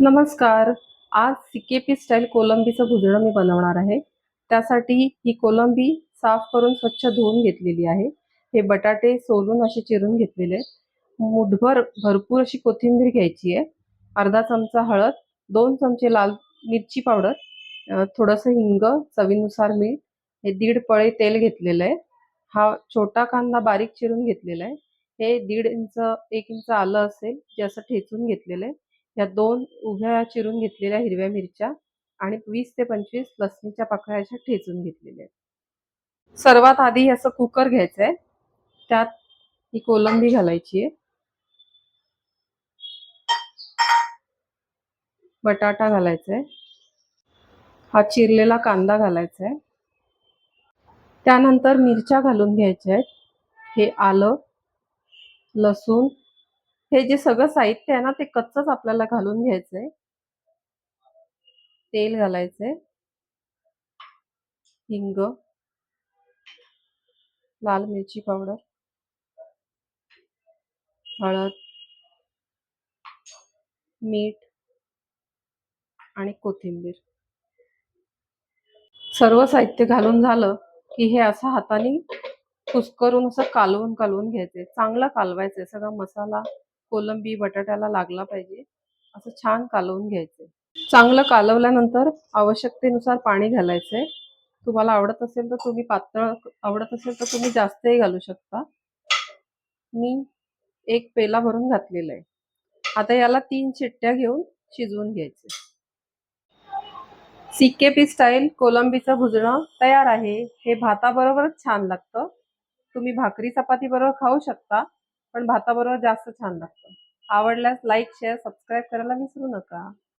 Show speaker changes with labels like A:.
A: नमस्कार. आज CKP style कोलंबीचं भुजणं मी बनवणार आहे. त्यासाठी ही कोलंबी साफ करून स्वच्छ धुवून घेतलेली आहे. हे बटाटे सोलून असे चिरून घेतलेले. मुठभर भरपूर अशी कोथिंबीर घ्यायची आहे. अर्धा चमचा हळद दोन चमचे लाल मिरची पावडर थोडंसं हिंग चवीनुसार मीठ हे दीड पळे तेल घेतलेलं आहे. हा छोटा कांदा बारीक चिरून घेतलेला आहे. हे दीड इंच एक इंच आलं असेल जे असं ठेचून घेतलेलं आहे. या दोन उभ्या चिरून घेतलेल्या हिरव्या मिरच्या आणि वीस ते पंचवीस लसणीच्या पाकळ्या अशा ठेचून घेतलेल्या आहेत. सर्वात आधी असं कुकर घ्यायचं आहे त्यात ही कोलंबी घालायची आहे. बटाटा घालायचा आहे हा चिरलेला कांदा घालायचा आहे त्यानंतर मिरच्या घालून घ्यायच्या आहेत. हे आलं लसूण हे जे सगळं साहित्य आहे ना ते कच्चच आपल्याला घालून घ्यायचंय. तेल घालायचंय. हिंग. लाल मिरची पावडर. हळद. मीठ. आणि कोथिंबीर. सर्व साहित्य घालून झालं की हे असं हाताने कुस्करून असं कालवून कालवून घ्यायचंय. चांगलं कालवायचंय. सगळा मसाला कोलंबी बटाट्याला लागला पाहिजे. असं छान कालवून घ्यायचं. चांगलं कालवल्यानंतर आवश्यकतेनुसार पाणी घालायचंय तुम्हाला आवडत असेल तर तुम्ही पातळ आवडत असेल तर तुम्ही जास्तही घालू शकता. मी एक पेला भरून घातलेला आहे. आता याला तीन चिट्ट्या घेऊन शिजवून घ्यायचे. सिक्केपी स्टाईल कोलंबीचं भुजणं तयार आहे. हे भाताबरोबरच छान लागतं. तुम्ही भाकरी चपाती बरोबर खाऊ शकता. पण भाताबरोबर जास्त छान लागतं. आवडल्यास लाईक शेअर सबस्क्राईब करायला विसरू नका.